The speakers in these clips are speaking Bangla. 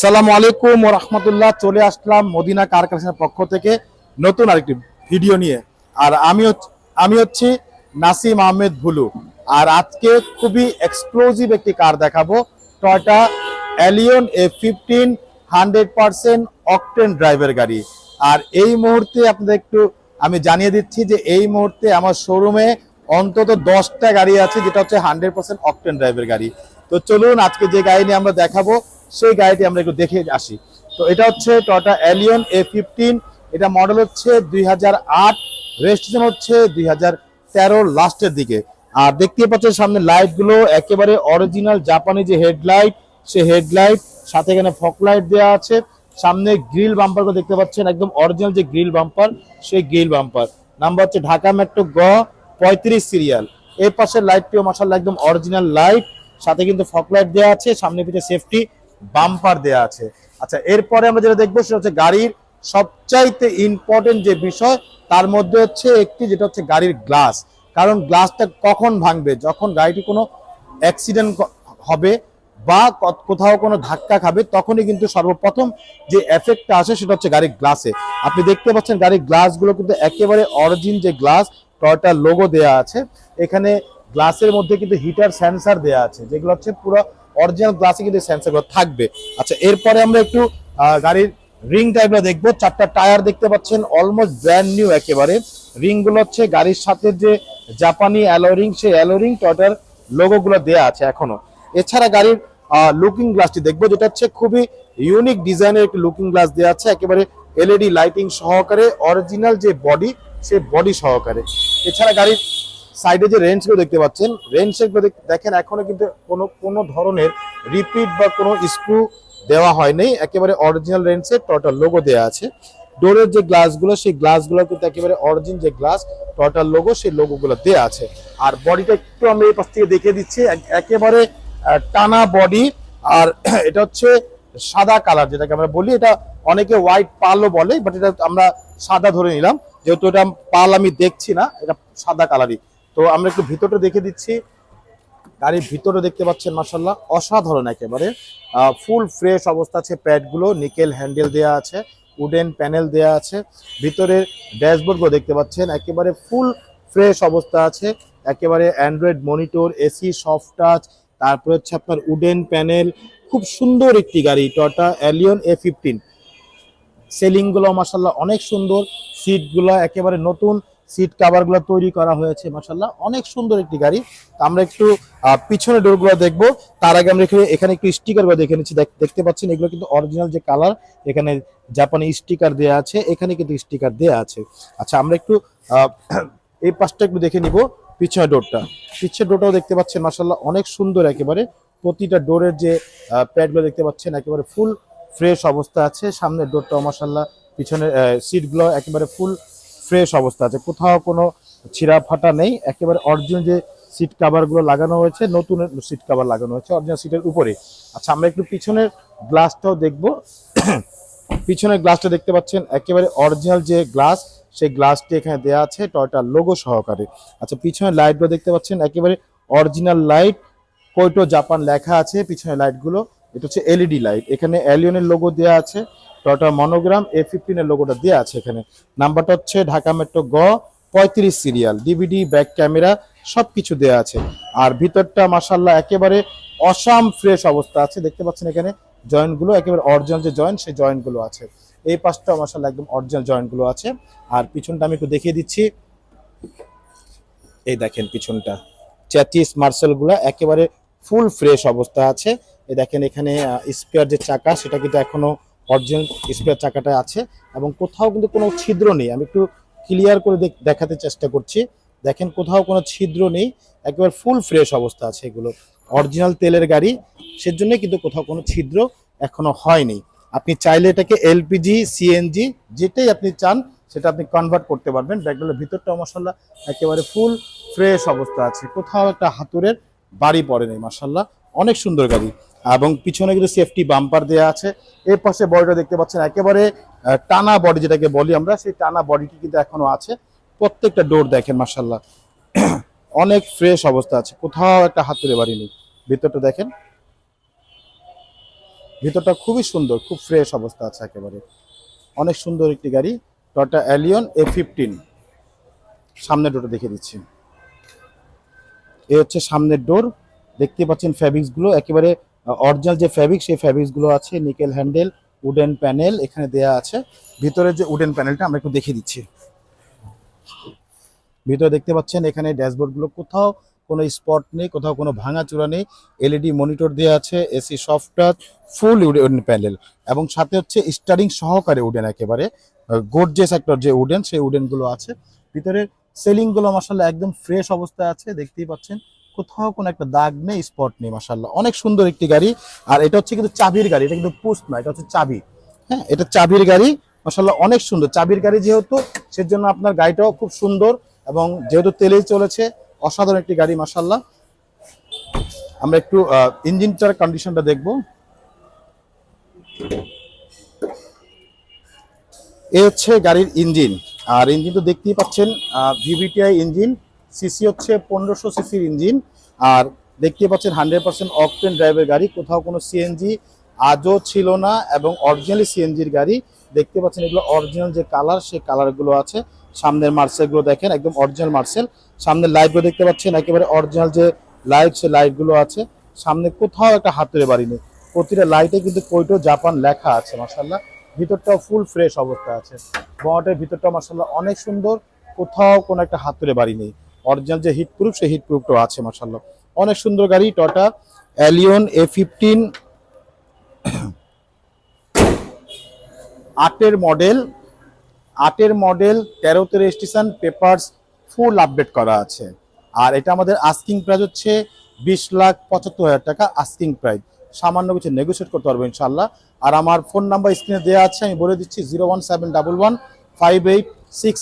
সালাম আলাইকুম ও রহমতুল্লাহ, চলে আসলাম মদিনা কার কারখানার পক্ষ থেকে নতুন আরেকটি ভিডিও নিয়ে। আর আমি আমি হচ্ছি নাসিম আহমেদ ভুলু। আর আজকে খুবই এক্সক্লুসিভ একটি কার দেখাবো। Toyota Allion A fifteen hundred percent octane ড্রাইভের গাড়ি। আর এই মুহূর্তে আপনাদের একটু আমি জানিয়ে দিচ্ছি যে এই মুহূর্তে আমার শোরুমে অন্তত দশটা গাড়ি আছে, যেটা হচ্ছে হান্ড্রেড পার্সেন্ট অকটেন ড্রাইভের গাড়ি। তো চলুন আজকে যে গাড়ি নিয়ে আমরা দেখাবো সেই গাড়িটি আমরা একটু দেখে আসি। তো এটা হচ্ছে টয়টা অ্যালিয়ন এ ফিফটিন এটা মডেল হচ্ছে দুই হাজার আট রেজিস্ট্রেশন হচ্ছে দুই লাস্টের দিকে। আর দেখতে পাচ্ছেন সামনে লাইটগুলো, একেবারে অরিজিনাল জাপানি যে হেডলাইট সে হেডলাইট সাথে এখানে ফক লাইট দেওয়া আছে। সামনে গ্রিল বাম্পার দেখতে পাচ্ছেন, একদম অরিজিনাল যে গ্রিল বাম্পার সেই গ্রিল বাম্পার নাম্বার হচ্ছে ঢাকা মেট্রো গ পঁয়ত্রিশ সিরিয়াল এর পাশের লাইটটিও মাসাল্লাহ একদম অরিজিনাল লাইট সাথে কিন্তু ফক লাইট দেওয়া আছে, সামনে পিছিয়ে সেফটি বাম্পার দেওয়া আছে। আচ্ছা এরপরে আমরা যেটা দেখব সেটা হচ্ছে গাড়ির সবচাইতে ইম্পর্টেন্ট যে বিষয়, তার মধ্যে হচ্ছে একটি, যেটা হচ্ছে গাড়ির গ্লাস কারণ গ্লাসটা কখন ভাঙবে? যখন গাড়িটি কোনো অ্যাক্সিডেন্ট হবে বা কোথাও কোনো ধাক্কা খাবে, তখনই কিন্তু সর্বপ্রথম যে এফেক্টটা আসে সেটা হচ্ছে গাড়ির গ্লাসে আপনি দেখতে পাচ্ছেন গাড়ির গ্লাসগুলো কিন্তু একেবারে অরিজিন যে গ্লাস টয়টার লোগো দেয়া আছে। এখানে গ্লাসের মধ্যে কিন্তু হিটার সেন্সার দেয়া আছে, যেগুলো হচ্ছে পুরো অরিজিনাল গ্লাসে কিন্তু সেন্সারগুলো থাকবে। আচ্ছা এরপরে আমরা একটু গাড়ির রিং টাইপগুলো দেখব। চারটা টায়ার দেখতে পাচ্ছেন অলমোস্ট ব্র্যান্ড নিউ একেবারে। রিংগুলো হচ্ছে গাড়ির সাথে যে জাপানি অ্যালোরিং সেই অ্যালোরিং টয়টার লোগো গুলো দেওয়া আছে এখনও। এছাড়া গাড়ির লুকিং গ্লাসটি দেখব, যেটা হচ্ছে খুবই ইউনিক ডিজাইনের একটি লুকিং গ্লাস দেওয়া আছে, একেবারে এলইডি লাইটিং সহকারে অরিজিনাল যে বডি সেই বডি সহকারে। এছাড়া গাড়ির সাইডে যে রেঞ্জগুলো দেখতে পাচ্ছেন রেঞ্জগুলো দেখেন, এখনও কিন্তু কোনো কোনো ধরনের রিপিট বা কোনো স্ক্রু দেওয়া হয়নি। একেবারে অরিজিনাল রেঞ্জের টোটাল লোগো দেওয়া আছে। ডোরের যে গ্লাসগুলো সেই গ্লাসগুলো কিন্তু একেবারে অরিজিন যে গ্লাস টোটাল লোগো সেই লোগোগুলো দেওয়া আছে। আর বডিটা একটু আমরা এই পাশ থেকে দেখে দিচ্ছি। একেবারে টানা বডি আর এটা হচ্ছে সাদা কালার যেটাকে আমরা বলি। এটা অনেকে হোয়াইট পালও বলে বাট এটা আমরা সাদা ধরে নিলাম। যেহেতু এটা পাল আমি দেখছি না, এটা সাদা কালারই তো আমরা একটু ভিতরটা দেখে দিচ্ছি। গাড়ির ভিতরে দেখতে পাচ্ছেন মাসাল্লাহ অসাধারণ একেবারে। ফুল ফ্রেশ অবস্থা আছে প্যাডগুলো নিকেল হ্যান্ডেল দেওয়া আছে উডেন প্যানেল দেওয়া আছে। ভিতরের ড্যাশবোর্ডগুলো দেখতে পাচ্ছেন, একেবারে ফুল ফ্রেশ অবস্থা আছে। একেবারে Android monitor AC soft touch তারপরে হচ্ছে আপনার উডেন প্যানেল খুব সুন্দর একটি গাড়ি টটা অ্যালিয়ন এ ফিফটিন সেলিংগুলো মাসাল্লাহ অনেক সুন্দর। সিটগুলো একেবারে নতুন। সিট কাভার কাভারগুলো তৈরি করা হয়েছে মাসাল্লাহ অনেক সুন্দর একটি গাড়ি। আমরা একটু পিছনে ডোরগুলো দেখব। তার আগে আমরা এখানে একটু স্টিকারগুলো দেখে নিচ্ছি। দেখ- দেখতে পাচ্ছেন, এগুলো কিন্তু অরিজিনাল যে কালার এখানে জাপানি স্টিকার দেওয়া আছে, এখানে কিন্তু স্টিকার দেওয়া আছে। আচ্ছা আমরা একটু এই পাশটা একটু দেখে নিব পিছনে ডোরটা পিছের ডোরটাও দেখতে পাচ্ছেন মাসাল্লাহ অনেক সুন্দর একেবারে। প্রতিটা ডোরের যে প্যাডগুলো দেখতে পাচ্ছেন, একেবারে ফুল ফ্রেশ অবস্থা আছে। সামনের ডোরটাও মাসাল্লাহ পিছনের সিটগুলো একেবারে ফুল ফ্রেশ অবস্থা আছে। কোথাও কোনো ছিঁড়া ফাটা নেই। একেবারে অরিজিনাল যে সিট কাভারগুলো লাগানো হয়েছে, নতুন সিট কাভার লাগানো হয়েছে অরিজিনাল সিটের উপরে। আচ্ছা আমরা একটু পিছনের গ্লাসটাও দেখব। পিছনের গ্লাসটা দেখতে পাচ্ছেন, একেবারে অরিজিনাল যে গ্লাস সেই গ্লাসটি এখানে দেওয়া আছে টয়টার লোগো সহকারে। আচ্ছা পিছনের লাইটগুলো দেখতে পাচ্ছেন, একেবারে অরিজিনাল লাইট কোইটো জাপান লেখা আছে পিছনের লাইটগুলো এটা হচ্ছে এলইডি লাইট এখানে অ্যালিয়নের লোগো দেওয়া আছে টয়টা মনোগ্রাম এ ফিফটিনের লোগোটা দেওয়া আছে এখানে। নাম্বারটা হচ্ছে ঢাকা মেট্রো গ পঁয়ত্রিশ সিরিয়াল ডিভিডি ব্যাক ক্যামেরা সব কিছু দেওয়া আছে। আর ভিতরটা মাসাল্লাহ একেবারে অসাম ফ্রেশ অবস্থা আছে, দেখতে পাচ্ছেন এখানে? জয়েন্টগুলো একেবারে অরিজিনাল যে জয়েন্ট সেই জয়েন্টগুলো আছে। এই পাশটা মাসাল্লাহ একদম অরিজিনাল জয়েন্টগুলো আছে। আর পিছনটা আমি একটু দেখিয়ে দিচ্ছি। এই দেখেন পিছনটা। চ্যাটিস মার্সেলগুলো একেবারে ফুল ফ্রেশ অবস্থা আছে। দেখেন এখানে স্পেয়ার যে চাকা, সেটা কিন্তু এখনও অরিজিনাল স্পেয়ার চাকাটা আছে এবং কোথাও কিন্তু কোনো ছিদ্র নেই। আমি একটু ক্লিয়ার করে দেখ- দেখাতে চেষ্টা করছি। দেখেন কোথাও কোনো ছিদ্র নেই, একেবারে ফুল ফ্রেশ অবস্থা আছে এগুলো। অরিজিনাল তেলের গাড়ি, সেজন্যই কিন্তু কোথাও কোনো ছিদ্র এখনও হয়নি। আপনি চাইলে এটাকে এলপিজি সিএনজি যেটাই আপনি চান, সেটা আপনি কনভার্ট করতে পারবেন। ব্যাগগুলোর ভিতরটা মশাল্লা একেবারে ফুল ফ্রেশ অবস্থা আছে। কোথাও একটা হাতুরের বাড়ি পড়ে নেই মাসাল্লাহ অনেক সুন্দর গাড়ি। এবং পিছনে কিন্তু সেফটি বাম্পার দেওয়া আছে। এর পাশে বডিটা দেখতে পাচ্ছেন, একেবারে টানা বডি যেটাকে বলি আমরা, সেই টানা বডিটি কিন্তু এখনও আছে। প্রত্যেকটা ডোর দেখেন মাসাল্লাহ অনেক ফ্রেশ অবস্থা আছে। কোথাও একটা হাত তুলে বাড়ি নেই। ভিতরটা দেখেন। ভিতরটা খুবই সুন্দর, খুব ফ্রেশ অবস্থা আছে একেবারে। অনেক সুন্দর একটি গাড়ি টয়টা অ্যালিয়ন এ ফিফটিন সামনের ডোরটা দেখে দিচ্ছি। এ হচ্ছে সামনের ডোর দেখতে পাচ্ছেন ফ্যাব্রিক্সগুলো, একেবারে অরিজিনাল যে ফ্যাব্রিক সেই ফ্যাব্রিক্সগুলো আছে, নিকেল হ্যান্ডেল, উডেন প্যানেল এখানে দেয়া আছে। ভিতরে যে উডেন প্যানেলটা আমরা একটু দেখিয়ে দিচ্ছি। ভিতরে দেখতে পাচ্ছেন এখানে ড্যাশবোর্ডগুলো কোথাও কোনো স্পট নেই, কোথাও কোনো ভাঙা চূড়া নেই। এলইডি মনিটর দেওয়া আছে, AC soft touch, full wooden panel. এবং সাথে হচ্ছে স্টারিং সহকারে উডেন একেবারে। গোর্জে সেক্টর যে উডেন, সেই উডেনগুলো আছে। ভিতরে সেলিংগুলো মাসাল্লাহ একদম ফ্রেশ অবস্থায় আছে, দেখতেই পাচ্ছেন। কোথাও কোনো একটা দাগ নেই স্পট নেই মাসাল্লাহ অনেক সুন্দর একটি গাড়ি। আর এটা হচ্ছে কিন্তু চাবির গাড়ি, এটা কিন্তু পুস্ট না, এটা হচ্ছে চাবি। হ্যাঁ এটা চাবির গাড়ি মাসাল্লাহ অনেক সুন্দর। চাবির গাড়ি যেহেতু, সেজন্য আপনার গাড়িটাও খুব সুন্দর এবং যেহেতু তেলেই চলেছে, অসাধারণ একটি গাড়ি মাসাল্লাহ আমরা একটু ইঞ্জিনটার কন্ডিশনটা দেখব। এ হচ্ছে গাড়ির ইঞ্জিন। আর ইঞ্জিন তো দেখতেই পাচ্ছেন ভিভিটিআই ইঞ্জিন। সিসি হচ্ছে পনেরোশো সিসির ইঞ্জিন। আর দেখতে পাচ্ছেন হান্ড্রেড পার্সেন্ট অকটেন ড্রাইভের গাড়ি, কোথাও কোনো সিএনজি আজও ছিল না এবং অরিজিনালি সিএনজির গাড়ি। দেখতে পাচ্ছেন এগুলো অরিজিনাল যে কালার সেই কালারগুলো আছে। সামনের মার্সেলগুলো দেখেন, একদম অরিজিনাল মার্সেল। সামনের লাইটগুলো দেখতে পাচ্ছেন, একেবারে অরিজিনাল যে লাইট সে লাইটগুলো আছে। সামনে কোথাও একটা হাতের বাড়ি নেই। প্রতিটা লাইটে কিন্তু কোইটো জাপান লেখা আছে মাসাল্লাহ ভিতরটাও ফুল ফ্রেশ অবস্থা আছে। বটের ভিতরটা মাসাল্লাহ অনেক সুন্দর। কোথাও কোনো একটা হাতুড়ে বাড়ি নেই। অরিজিনাল যে হিট প্রুফ সেই হিট প্রুফটাও আছে মাসাল্লাহ অনেক সুন্দর গাড়ি টটা অ্যালিয়ন এ ফিফটিন আটের মডেল আটের মডেল, তেরোতে রেজিস্ট্রেশন পেপারস ফুল আপডেট করা আছে। আর এটা আমাদের আস্কিং প্রাইস হচ্ছে বিশ লাখ পঁচাত্তর হাজার টাকা আস্কিং প্রাইস সামান্য কিছু নেগোসিয়েট করতে পারব ইনশাল্লাহ আর আমার ফোন নাম্বার স্ক্রিনে দেওয়া আছে, আমি বলে দিচ্ছি zero one seven double one five eight six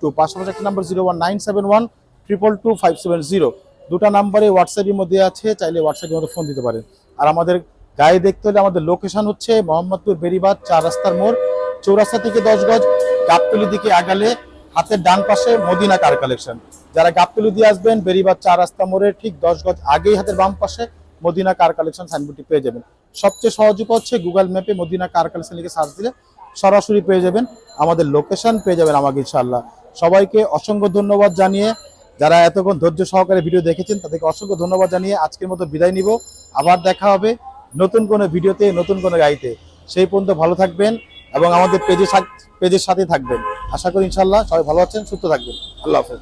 two একটা zero one nine seven one triple two five seven zero দুটা নাম্বারে হোয়াটসঅ্যাপের মধ্যে আছে, চাইলে হোয়াটসঅ্যাপের মধ্যে ফোন দিতে পারেন। আর আমাদের গায়ে দেখতে হলে আমাদের লোকেশন হচ্ছে মোহাম্মদপুর বেরিবাদ চার রাস্তার মোড়, চৌরাস্তা থেকে দশ গজ গাবতলি দিকে আগালে হাতের ডান পাশে মদিনা কার কালেকশন যারা গাবতলি দিয়ে আসবেন বেরিবাদ চার রাস্তা মোড়ের ঠিক দশ গজ আগেই হাতের বাম পাশে মদিনা কার কালেকশন সাইনবোর্ডটি পেয়ে যাবেন। সবচেয়ে সহজ হচ্ছে গুগল ম্যাপে মদিনা কার কালেকশন লিখে সার্চ দিলে সরাসরি পেয়ে যাবেন, আমাদের লোকেশন পেয়ে যাবেন আমাকে ইনশাল্লাহ সবাইকে অসংখ্য ধন্যবাদ জানিয়ে, যারা এতক্ষণ ধৈর্য সহকারে ভিডিও দেখেছেন, তাদেরকে অসংখ্য ধন্যবাদ জানিয়ে আজকের মতো বিদায় নিব। আবার দেখা হবে নতুন কোনো ভিডিওতে, নতুন কোনো গাড়িতে। সেই পর্যন্ত ভালো থাকবেন এবং আমাদের পেজের পেজের সাথে থাকবেন। আশা করি ইনশাল্লাহ সবাই ভালো আছেন, সুস্থ থাকবেন। আল্লাহ হাফেজ।